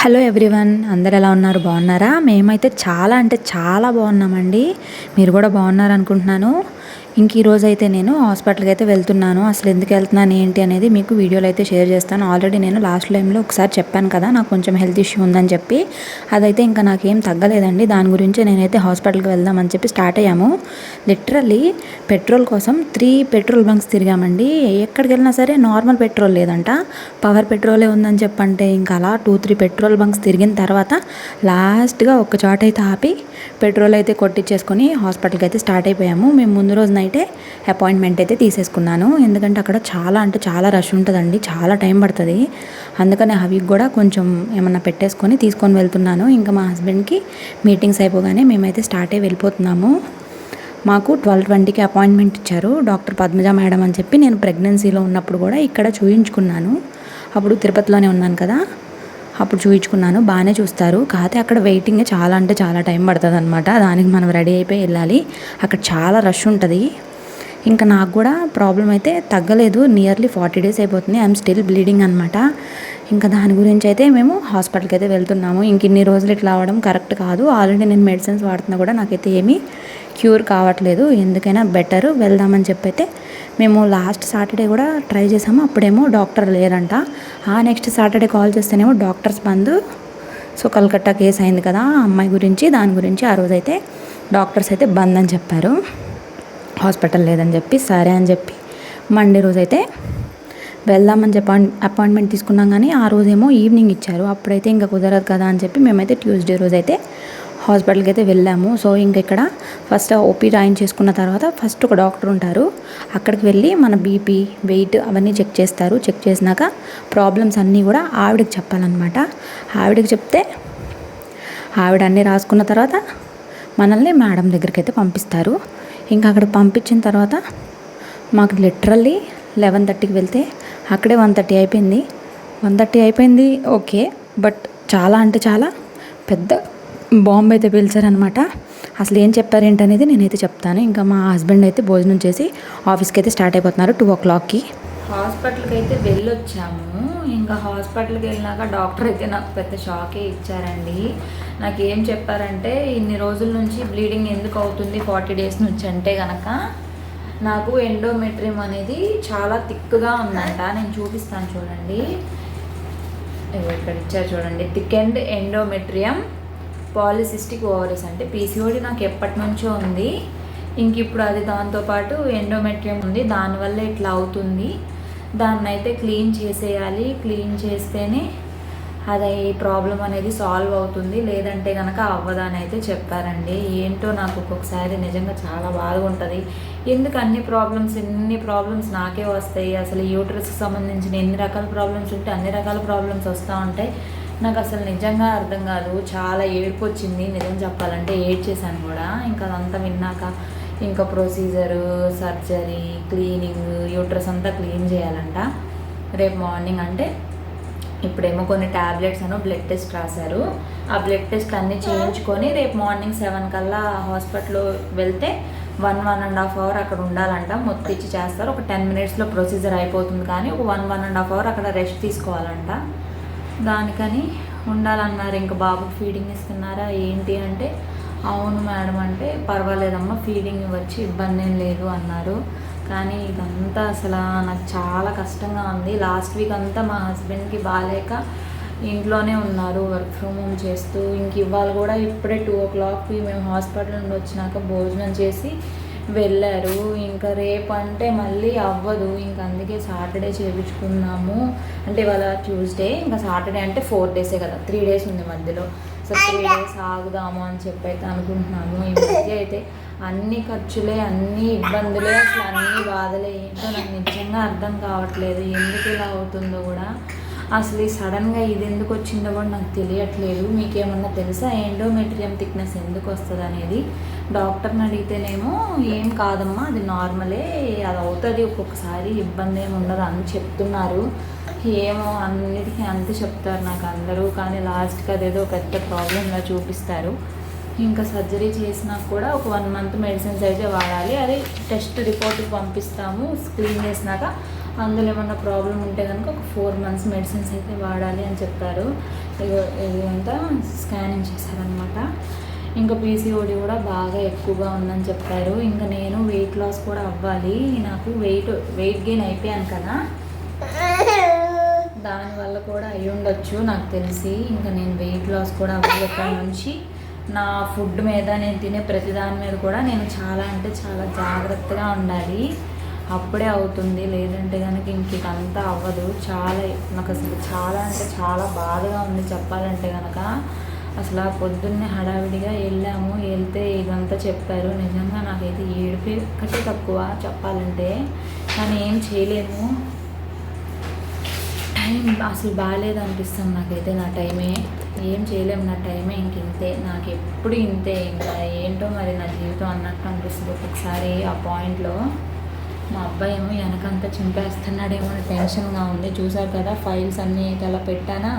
Hello everyone అందరు ఎలా ఉన్నారు? బాగున్నారా? మేమైతే చాలా అంటే చాలా బాగున్నామండి. మీరు కూడా బాగున్నారు అనుకుంటున్నాను ఇంక ఈరోజు అయితే నేను హాస్పిటల్కి అయితే వెళ్తున్నాను. అసలు ఎందుకు వెళ్తున్నాను ఏంటి అనేది మీకు వీడియోలో అయితే షేర్ చేస్తాను. ఆల్రెడీ నేను లాస్ట్ టైంలో ఒకసారి చెప్పాను కదా నాకు కొంచెం హెల్త్ ఇష్యూ ఉందని చెప్పి. అదైతే ఇంకా నాకేం తగ్గలేదండి. దాని గురించి నేనైతే హాస్పిటల్కి వెళ్దామని చెప్పి స్టార్ట్ అయ్యాము. లిటరల్లీ పెట్రోల్ కోసం త్రీ పెట్రోల్ బంక్స్ తిరిగామండి. ఎక్కడికి వెళ్ళినా సరే నార్మల్ పెట్రోల్ లేదంట. పవర్ పెట్రోలే ఉందని చెప్పంటే ఇంకా అలా టూ త్రీ పెట్రోల్ బంక్స్ తిరిగిన తర్వాత లాస్ట్గా ఒక చోట అయితే ఆపి పెట్రోల్ అయితే కొట్టించేసుకొని హాస్పిటల్కి అయితే స్టార్ట్ అయిపోయాము. మేము ముందు రోజు నైట్ అపాయింట్మెంట్ అయితే తీసేసుకున్నాను. ఎందుకంటే అక్కడ చాలా అంటే చాలా రష్ ఉంటుందండి. చాలా టైం పడుతుంది. అందుకని అవి కూడా కొంచెం ఏమన్నా పెట్టేసుకొని తీసుకొని వెళ్తున్నాను. ఇంకా మా హస్బెండ్కి మీటింగ్స్ అయిపోగానే మేమైతే స్టార్ట్ అయ్యి వెళ్ళిపోతున్నాము. మాకు ట్వెల్వ్ ట్వంటీకి అపాయింట్మెంట్ ఇచ్చారు. డాక్టర్ పద్మజ మేడం అని చెప్పి నేను ప్రెగ్నెన్సీలో ఉన్నప్పుడు కూడా ఇక్కడ చూయించుకున్నాను. అప్పుడు తిరుపతిలోనే ఉన్నాను కదా. అప్పుడు చూయించుకున్నాను. బాగానే చూస్తారు. కాకపోతే అక్కడ వెయిటింగ్ చాలా అంటే చాలా టైం పడుతుంది అనమాట దానికి మనం రెడీ అయిపోయి వెళ్ళాలి. అక్కడ చాలా రష్ ఉంటుంది. ఇంకా నాకు కూడా ప్రాబ్లం అయితే తగ్గలేదు. నియర్లీ ఫార్టీ డేస్ అయిపోతుంది. ఐఎమ్ స్టిల్ బ్లీడింగ్ అనమాట ఇంకా దాని గురించి అయితే మేము హాస్పిటల్కి అయితే వెళ్తున్నాము. ఇంక ఇన్ని రోజులు ఇట్లా అవ్వడం కరెక్ట్ కాదు. ఆల్రెడీ నేను మెడిసిన్స్ వాడుతున్నా కూడా నాకైతే ఏమీ క్యూర్ కావట్లేదు. ఎందుకైనా బెటర్. వెళ్దామని చెప్పి మేము లాస్ట్ సాటర్డే కూడా ట్రై చేసాము. అప్పుడేమో డాక్టర్ లేరంట. ఆ నెక్స్ట్ సాటర్డే కాల్ చేస్తేనేమో doctors bandh so Calcutta case అయింది కదా ఆ అమ్మాయి గురించి దాని గురించి ఆ రోజైతే డాక్టర్స్ అయితే బంద్ అని చెప్పారు. హాస్పిటల్ లేదని చెప్పి సరే అని చెప్పి మండే రోజైతే వెళ్దామని చెప్పి అపాయింట్మెంట్ తీసుకున్నాం కానీ ఆ రోజేమో ఈవినింగ్ ఇచ్చారు. అప్పుడైతే ఇంకా కుదరదు కదా అని చెప్పి మేమైతే ట్యూస్డే రోజు అయితే హాస్పిటల్కి అయితే వెళ్ళాము. సో ఇంక ఇక్కడ ఫస్ట్ ఓపీ రాయించేసుకున్న తర్వాత ఫస్ట్ ఒక డాక్టర్ ఉంటారు. అక్కడికి వెళ్ళి మన బీపీ వెయిట్ అవన్నీ చెక్ చేస్తారు. చెక్ చేసినాక ప్రాబ్లమ్స్ అన్నీ కూడా ఆవిడకి చెప్పాలన్నమాట. ఆవిడకి చెప్తే ఆవిడ అన్నీ రాసుకున్న తర్వాత మనల్ని మేడం దగ్గరికి అయితే పంపిస్తారు. ఇంకా అక్కడ పంపించిన తర్వాత మాకు లిటరల్లీ లెవెన్ థర్టీకి వెళ్తే అక్కడే వన్ థర్టీ అయిపోయింది. వన్ థర్టీ అయిపోయింది ఓకే. బట్ చాలా అంటే చాలా పెద్ద బాంబు అయితే పిలిచారనమాట అసలు ఏం చెప్పారు ఏంటనేది నేనైతే చెప్తాను. ఇంకా మా హస్బెండ్ అయితే భోజనం చేసి ఆఫీస్కి అయితే స్టార్ట్ అయిపోతున్నారు టూ ఓ క్లాక్కి. హాస్పిటల్కి అయితే వెళ్ళొచ్చాము. ఇంకా హాస్పిటల్కి వెళ్ళినాక డాక్టర్ అయితే నాకు పెద్ద షాకే ఇచ్చారండి. నాకు ఏం చెప్పారంటే ఇన్ని రోజుల నుంచి బ్లీడింగ్ ఎందుకు అవుతుంది? ఫార్టీ డేస్ నుంచి అంటే కనుక నాకు ఎండోమెట్రియం అనేది చాలా థిక్గా ఉందంట. నేను చూపిస్తాను చూడండి. ఇక్కడ ఇచ్చారు చూడండి. Thick and endometrium polycystic ovaries అంటే పీసీఓడి నాకు ఎప్పటి నుంచో ఉంది. ఇంక ఇప్పుడు అది దాంతోపాటు ఎండోమెట్రియం ఉంది. దానివల్ల ఇట్లా అవుతుంది. దాన్ని అయితే క్లీన్ చేసేయాలి. క్లీన్ చేస్తేనే అది ఈ ప్రాబ్లం అనేది సాల్వ్ అవుతుంది. లేదంటే కనుక అవ్వదని అయితే చెప్పారండి. ఏంటో నాకు ఒక్కొక్కసారి నిజంగా చాలా బాధగా ఉంటుంది. ఎందుకు అన్ని ప్రాబ్లమ్స్ ఎన్ని ప్రాబ్లమ్స్ నాకే వస్తాయి? అసలు యూట్రస్కి సంబంధించిన ఎన్ని రకాల ప్రాబ్లమ్స్ ఉంటే అన్ని రకాల ప్రాబ్లమ్స్ వస్తూ ఉంటాయి నాకు అసలు నిజంగా అర్థం కాదు. చాలా ఏడుపు వచ్చింది. నిజం చెప్పాలంటే ఏడ్చేసాను కూడా. ఇంకా అదంతా విన్నాక ఇంకా ప్రొసీజరు సర్జరీ క్లీనింగ్ యూట్రస్ అంతా క్లీన్ చేయాలంట. రేపు మార్నింగ్ అంటే ఇప్పుడేమో కొన్ని ట్యాబ్లెట్స్ అను బ్లడ్ టెస్ట్ రాశారు. ఆ బ్లడ్ టెస్ట్ అన్నీ చేయించుకొని రేపు మార్నింగ్ సెవెన్ కల్లా హాస్పిటల్లో వెళ్తే one one and half hour అక్కడ ఉండాలంట. మొత్తం ఇచ్చి చేస్తారు. ఒక టెన్ మినిట్స్లో ప్రొసీజర్ అయిపోతుంది కానీ ఒక one one and half hour అక్కడ రెస్ట్ తీసుకోవాలంట. దానికని ఉండాలన్నారు. ఇంకా బాబుకి ఫీడింగ్ ఇస్తున్నారా? ఏంటి అంటే అవును మేడం అంటే పర్వాలేదమ్మా ఫీడింగ్ వచ్చి ఇబ్బంది ఏం లేదు అన్నారు. కానీ ఇదంతా అసలు నాకు చాలా కష్టంగా ఉంది. లాస్ట్ వీక్ అంతా మా హస్బెండ్కి బాగాలేక ఇంట్లోనే ఉన్నారు. వర్క్ ఫ్రమ్ హోమ్ చేస్తూ ఇంక ఇవాళ కూడా ఇప్పుడే టూ ఓ క్లాక్కి మేము హాస్పిటల్ నుండి వచ్చినాక భోజనం చేసి వెళ్ళారు. ఇంకా రేపు అంటే మళ్ళీ అవ్వదు. ఇంకా అందుకే సాటర్డే చేయించుకున్నాము అంటే ఇవాళ ట్యూస్డే ఇంకా సాటర్డే అంటే ఫోర్ డేసే కదా. త్రీ డేస్ ఉంది మధ్యలో. సో త్రీ డేస్ ఆగుదాము అని చెప్పి అయితే అనుకుంటున్నాము ఈ మధ్య అయితే అన్ని ఖర్చులే అన్ని ఇబ్బందులే అసలు అన్ని బాధలే. ఏంటో నాకు నిజంగా అర్థం కావట్లేదు. ఎందుకు ఇలా అవుతుందో కూడా. అసలు ఈ సడన్గా ఇది ఎందుకు వచ్చిందో కూడా నాకు తెలియట్లేదు. మీకేమన్నా తెలుసా? ఎండోమెట్రియం థిక్నెస్ ఎందుకు వస్తుంది అనేది? డాక్టర్ని అడిగితేనేమో ఏం కాదమ్మా అది నార్మలే అది అవుతుంది ఒక్కొక్కసారి ఇబ్బంది ఏమి ఉండదు అని చెప్తున్నారు. ఏమో అన్నిటికీ అంతే చెప్తారు నాకు అందరూ. కానీ లాస్ట్కి అదేదో పెద్ద ప్రాబ్లంలా చూపిస్తారు. ఇంకా సర్జరీ చేసినా కూడా ఒక వన్ మంత్ మెడిసిన్స్ అయితే వాడాలి. అది టెస్ట్ రిపోర్ట్కి పంపిస్తాము. క్లీన్ చేసినాక అందులో ఏమన్నా ప్రాబ్లం ఉంటే కనుక ఒక ఫోర్ మంత్స్ మెడిసిన్స్ అయితే వాడాలి అని చెప్పారు. ఇగో- ఇదంతా స్కానింగ్ చేశారనమాట ఇంకా పీసీఓడి కూడా బాగా ఎక్కువగా ఉందని చెప్పారు. ఇంకా నేను వెయిట్ లాస్ కూడా అవ్వాలి. నాకు వెయిట్ వెయిట్ గెయిన్ అయిపోయాను కదా. దానివల్ల కూడా అయి ఉండొచ్చు నాకు తెలిసి. ఇంకా నేను వెయిట్ లాస్ కూడా అవ్వాలి ఇక్కడి నుంచి. నా ఫుడ్ మీద నేను తినే ప్రతి దాని మీద కూడా నేను చాలా అంటే చాలా జాగ్రత్తగా ఉండాలి. అప్పుడే అవుతుంది. లేదంటే కనుక ఇంక ఇదంతా అవ్వదు. చాలా నాకు అసలు చాలా అంటే చాలా బాధగా ఉంది చెప్పాలంటే కనుక అసలు ఆ పొద్దున్నే హడావిడిగా వెళ్ళాము. వెళ్తే ఇదంతా చెప్పారు. నిజంగా నాకైతే ఏడుపే కట్టి తక్కువ చెప్పాలంటే. కానీ ఏం చేయలేము. టైం అసలు బాగాలేదు అనిపిస్తుంది నాకైతే నా టైమే. ఏం చేయలేము నా టైమే ఇంక ఇంతే. నాకు ఎప్పుడు ఇంతే ఇంకా ఏంటో మరి నా జీవితం అన్నట్టు అనిపిస్తుంది ఒక్కొక్కసారి ఆ పాయింట్లో. మా అబ్బాయి ఏమో వెనకంతా చింపేస్తున్నాడేమో అని టెన్షన్గా ఉంది. చూసారు కదా ఫైల్స్ అన్నీ అలా పెట్టానా?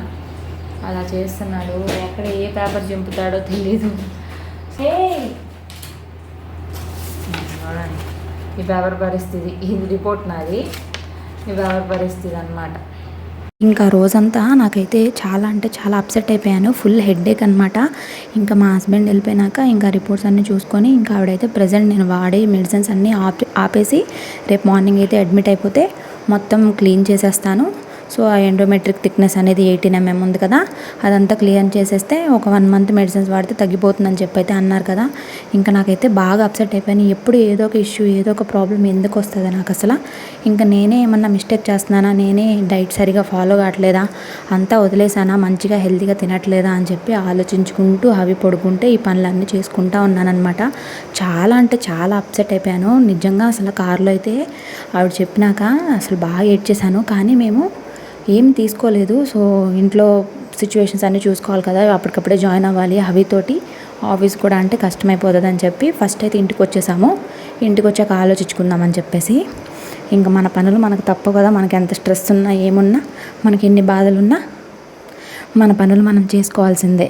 అలా చేస్తున్నాడు. ఎక్కడ ఏ పేపర్ చింపుతాడో తెలీదు. ఈ పేపర్ పరిస్థితి ఇది రిపోర్ట్ నాది. ఈ పేపర్ పరిస్థితి అన్నమాట. ఇంకా రోజంతా నాకైతే చాలా అంటే చాలా అప్సెట్ అయిపోయాను. ఫుల్ హెడ్ఏక్ అనమాట ఇంకా మా హస్బెండ్ వెళ్ళిపోయినాక ఇంకా రిపోర్ట్స్ అన్నీ చూసుకొని ఇంకా ఆవిడైతే ప్రజెంట్ నేను వాడే మెడిసిన్స్ అన్నీ ఆపే ఆపేసి రేపు మార్నింగ్ అయితే అడ్మిట్ అయిపోతే మొత్తం క్లీన్ చేసేస్తాను. సో ఆ ఎండోమెట్రిక్ థిక్నెస్ అనేది ఎయిటీన్ ఎంఎం mm ఉంది కదా అదంతా క్లియర్ చేసేస్తే ఒక వన్ మంత్ మెడిసిన్స్ వాడితే తగ్గిపోతుందని చెప్పి అయితే అన్నారు కదా. ఇంకా నాకైతే బాగా అప్సెట్ అయిపోయాను. ఎప్పుడు ఏదో ఒక ఇష్యూ ఏదో ఒక ప్రాబ్లం ఎందుకు వస్తుంది నాకు అసలు? ఇంకా నేనే ఏమన్నా మిస్టేక్ చేస్తున్నానా? నేనే డైట్ సరిగా ఫాలో కావట్లేదా? అంతా వదిలేసానా? మంచిగా హెల్తీగా తినట్లేదా? అని చెప్పి ఆలోచించుకుంటూ అవి పడుకుంటే ఈ పనులన్నీ చేసుకుంటా ఉన్నానన్నమాట. చాలా అంటే చాలా అప్సెట్ అయిపోయాను. నిజంగా అసలు కారులో అయితే ఆవిడ చెప్పినాక అసలు బాగా ఏడ్చేశాను. కానీ మేము ఏం తీసుకోలేదు. సో ఇంట్లో సిచ్యువేషన్స్ అన్నీ చూసుకోవాలి కదా అప్పటికప్పుడే జాయిన్ అవ్వాలి అవితోటి ఆఫీస్ కూడా అంటే కష్టమైపోతుంది అని చెప్పి ఫస్ట్ అయితే ఇంటికి వచ్చేసాము. ఇంటికి వచ్చాక ఆలోచించుకుందామని చెప్పేసి. ఇంకా మన పనులు మనకు తప్పవు కదా మనకి ఎంత స్ట్రెస్ ఉన్నా ఏమున్నా మనకి ఎన్ని బాధలున్నా మన పనులు మనం చేసుకోవాల్సిందే.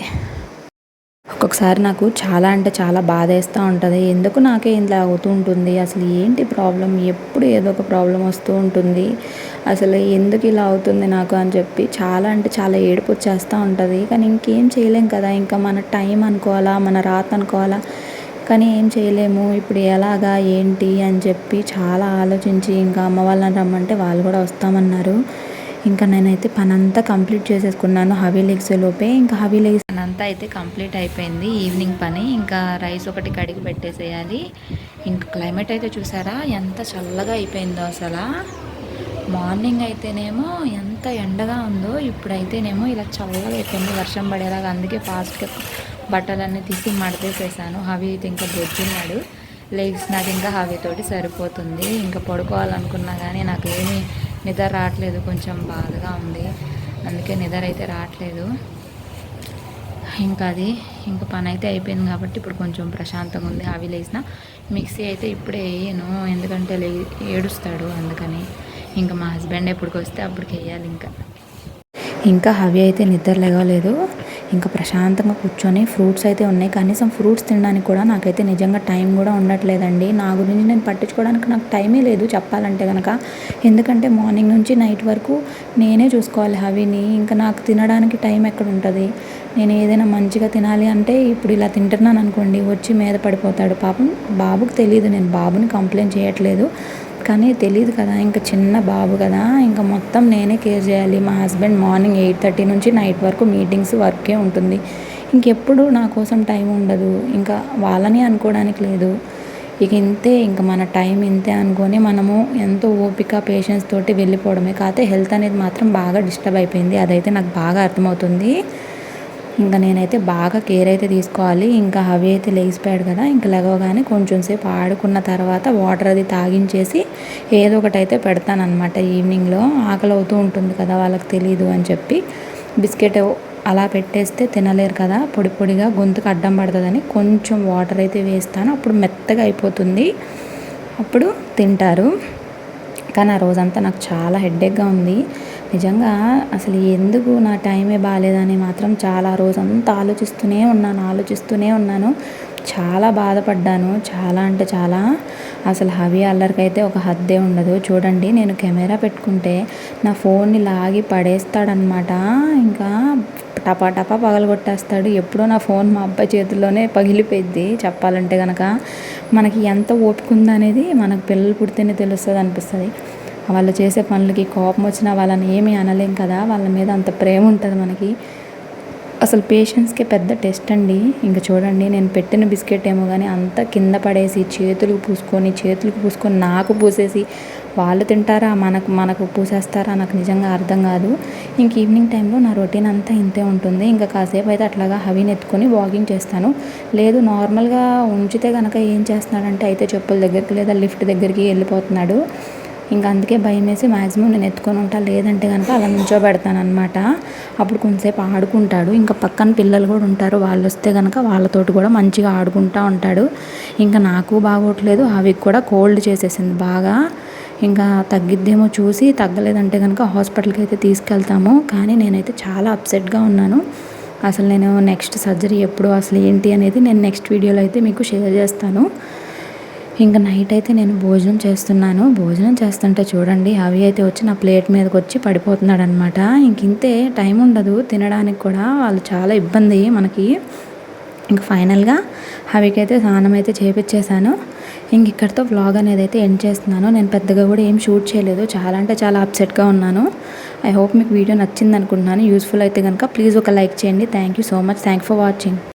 ఒక్కొక్కసారి నాకు చాలా అంటే చాలా బాధ వేస్తూ ఉంటుంది. ఎందుకు నాకే ఇలా అవుతూ ఉంటుంది? అసలు ఏంటి ప్రాబ్లం? ఎప్పుడు ఏదో ఒక ప్రాబ్లం వస్తూ ఉంటుంది. అసలు ఎందుకు ఇలా అవుతుంది నాకు అని చెప్పి చాలా అంటే చాలా ఏడుపు వచ్చేస్తూ ఉంటుంది. కానీ ఇంకేం చేయలేం కదా. ఇంకా మన టైం అనుకోవాలా? మన రాత అనుకోవాలా? కానీ ఏం చేయలేము. ఇప్పుడు ఎలాగా? ఏంటి? అని చెప్పి చాలా ఆలోచించి ఇంకా అమ్మ వాళ్ళని రమ్మంటే వాళ్ళు కూడా వస్తామన్నారు. ఇంకా నేనైతే పనంతా కంప్లీట్ చేసేసుకున్నాను. హవీ లెగ్స్ లోపే ఇంకా హవీ లెగ్స్ అంతా అయితే కంప్లీట్ అయిపోయింది. ఈవినింగ్ పని. ఇంకా రైస్ ఒకటి కడిగి పెట్టేసేయాలి. ఇంకా క్లైమేట్ అయితే చూసారా? ఎంత చల్లగా అయిపోయిందో అసలు. మార్నింగ్ అయితేనేమో ఎంత ఎండగా ఉందో ఇప్పుడైతేనేమో ఇలా చల్లగా అయిపోయింది. వర్షం పడేలాగా అందుకే ఫాస్ట్గా బట్టలన్నీ తీసి మడతేసేసాను. హవి అయితే ఇంకా బొజ్జున్నాడు లెగ్స్ నాకు ఇంకా హవితోటి సరిపోతుంది. ఇంకా పడుకోవాలనుకున్నా కానీ నాకు ఏమీ నిద్ర రావట్లేదు కొంచెం బాధగా ఉంది. అందుకే నిద్ర అయితే రావట్లేదు. ఇంకా అది ఇంకా పని అయితే అయిపోయింది కాబట్టి ఇప్పుడు కొంచెం ప్రశాంతంగా ఉంది. అవి లేసిన మిక్సీ అయితే ఇప్పుడే వేయను ఎందుకంటే లే ఏడుస్తాడు అందుకని. ఇంకా మా హస్బెండ్ ఎప్పటికి వస్తే అప్పటికి వేయాలి ఇంకా. ఇంకా హవి అయితే నిద్ర లేవలేదు. ఇంకా ప్రశాంతంగా కూర్చొని ఫ్రూట్స్ అయితే ఉన్నాయి. కనీసం ఫ్రూట్స్ తినడానికి కూడా నాకైతే నిజంగా టైం కూడా ఉండట్లేదండి. నా గురించి నేను పట్టించుకోవడానికి నాకు టైమే లేదు చెప్పాలంటే కనుక ఎందుకంటే మార్నింగ్ నుంచి నైట్ వరకు నేనే చూసుకోవాలి హవిని. ఇంకా నాకు తినడానికి టైం ఎక్కడ ఉంటుంది? నేను ఏదైనా మంచిగా తినాలి అంటే ఇప్పుడు ఇలా తింటున్నాను అనుకోండి వచ్చి మీద పడిపోతాడు. పాపం బాబుకి తెలియదు నేను బాబుని కంప్లైంట్ చేయట్లేదు. కానీ తెలియదు కదా ఇంకా చిన్న బాబు కదా ఇంకా మొత్తం నేనే కేర్ చేయాలి. మా హస్బెండ్ మార్నింగ్ ఎయిట్ థర్టీ నుంచి నైట్ వరకు మీటింగ్స్ వర్కే ఉంటుంది. ఇంకెప్పుడు నా కోసం టైం ఉండదు. ఇంకా వాళ్ళని అనుకోవడానికి లేదు. ఇక ఇంతే ఇంకా మన టైం ఇంతే అనుకొని మనము ఎంతో ఓపిక పేషెన్స్ తోటి వెళ్ళిపోవడమే కాకపోతే హెల్త్ అనేది మాత్రం బాగా డిస్టర్బ్ అయిపోయింది. అదైతే నాకు బాగా అర్థమవుతుంది. ఇంకా నేనైతే బాగా కేర్ అయితే తీసుకోవాలి. ఇంకా హవి అయితే లేచిపోయాడు కదా ఇంకా లెగవగానే కొంచెం సేపు ఆడుకున్న తర్వాత వాటర్ అది తాగించేసి ఏదో ఒకటి అయితే పెడతానమాట ఈవినింగ్లో ఆకలి అవుతూ ఉంటుంది కదా వాళ్ళకి తెలియదు అని చెప్పి. బిస్కెట్ అలా పెట్టేస్తే తినలేరు కదా పొడి పొడిగా గొంతుకు అడ్డం పడుతుందని కొంచెం వాటర్ అయితే వేస్తాను. అప్పుడు మెత్తగా అయిపోతుంది. అప్పుడు తింటారు. కానీ ఆ రోజంతా నాకు చాలా హెడ్డేక్గా ఉంది. నిజంగా అసలు ఎందుకు నా టైమే బాగాలేదని మాత్రం చాలా రోజంతా ఆలోచిస్తూనే ఉన్నాను ఆలోచిస్తూనే ఉన్నాను. చాలా బాధపడ్డాను. చాలా అంటే చాలా. అసలు హవి అల్లరికైతే ఒక హద్దే ఉండదు. చూడండి నేను కెమెరా పెట్టుకుంటే నా ఫోన్ని లాగి పడేస్తాడనమాట ఇంకా టపా టపా పగలగొట్టేస్తాడు. ఎప్పుడో నా ఫోన్ మా అబ్బాయి చేతుల్లోనే పగిలిపోయింది చెప్పాలంటే కనుక మనకి ఎంత ఓపిక ఉందనేది మనకు పిల్లలు పుడితేనే తెలుస్తుంది అనిపిస్తుంది వాళ్ళు చేసే పనులకి కోపం వచ్చినా వాళ్ళని ఏమీ అనలేం కదా వాళ్ళ మీద అంత ప్రేమ ఉంటుంది మనకి. అసలు పేషెన్స్కి పెద్ద టెస్ట్ అండి. ఇంకా చూడండి నేను పెట్టిన బిస్కెట్ ఏమో కానీ అంత కింద పడేసి చేతులు పూసుకొని చేతులకు పూసుకొని నాకు పూసేసి వాళ్ళు తింటారా? మనకు మనకు పూసేస్తారా? నాకు నిజంగా అర్థం కాదు. ఇంక ఈవినింగ్ టైంలో నా రొటీన్ అంతా ఇంతే ఉంటుంది. ఇంకా కాసేపు అయితే అట్లాగా హవీని ఎత్తుకొని వాకింగ్ చేస్తాను. లేదు నార్మల్గా ఉంచితే కనుక ఏం చేస్తున్నాడంటే అయితే చెప్పుల దగ్గరికి లేదా లిఫ్ట్ దగ్గరికి వెళ్ళిపోతున్నాడు. ఇంకా అందుకే భయం వేసి మ్యాక్సిమం నేను ఎత్తుకొని ఉంటా. లేదంటే కనుక అలా నుంచోబెడతాను అనమాట అప్పుడు కొంతసేపు ఆడుకుంటాడు. ఇంకా పక్కన పిల్లలు కూడా ఉంటారు. వాళ్ళు వస్తే కనుక వాళ్ళతోటి కూడా మంచిగా ఆడుకుంటూ ఉంటాడు. ఇంకా నాకు బాగోట్లేదు. అవి కూడా కోల్డ్ చేసేసింది బాగా. ఇంకా తగ్గిద్దేమో చూసి తగ్గలేదంటే కనుక హాస్పిటల్కి అయితే తీసుకెళ్తాము. కానీ నేనైతే చాలా అప్సెట్గా ఉన్నాను. అసలు నేను నెక్స్ట్ సర్జరీ ఎప్పుడు అసలు ఏంటి అనేది నేను నెక్స్ట్ వీడియోలో అయితే మీకు షేర్ చేస్తాను. ఇంకా నైట్ అయితే నేను భోజనం చేస్తున్నాను. భోజనం చేస్తుంటే చూడండి అవి అయితే వచ్చి నా ప్లేట్ మీదకి వచ్చి పడిపోతున్నాడు అనమాట ఇంక ఇంతే టైం ఉండదు. తినడానికి కూడా వాళ్ళు చాలా ఇబ్బంది మనకి. ఇంక ఫైనల్గా హవికైతే స్నానం అయితే చేపించేశాను ఇంక ఇక్కడితో వ్లాగ్ అనేది అయితే ఎండ్ చేస్తున్నాను. నేను పెద్దగా కూడా ఏం షూట్ చేయలేదు. చాలా అంటే చాలా అప్సెట్గా ఉన్నాను. ఐ హోప్ మీకు వీడియో నచ్చింది అనుకుంటున్నాను యూస్ఫుల్ అయితే కనుక ప్లీజ్ ఒక లైక్ చేయండి. Thank you so much. Thank for watching.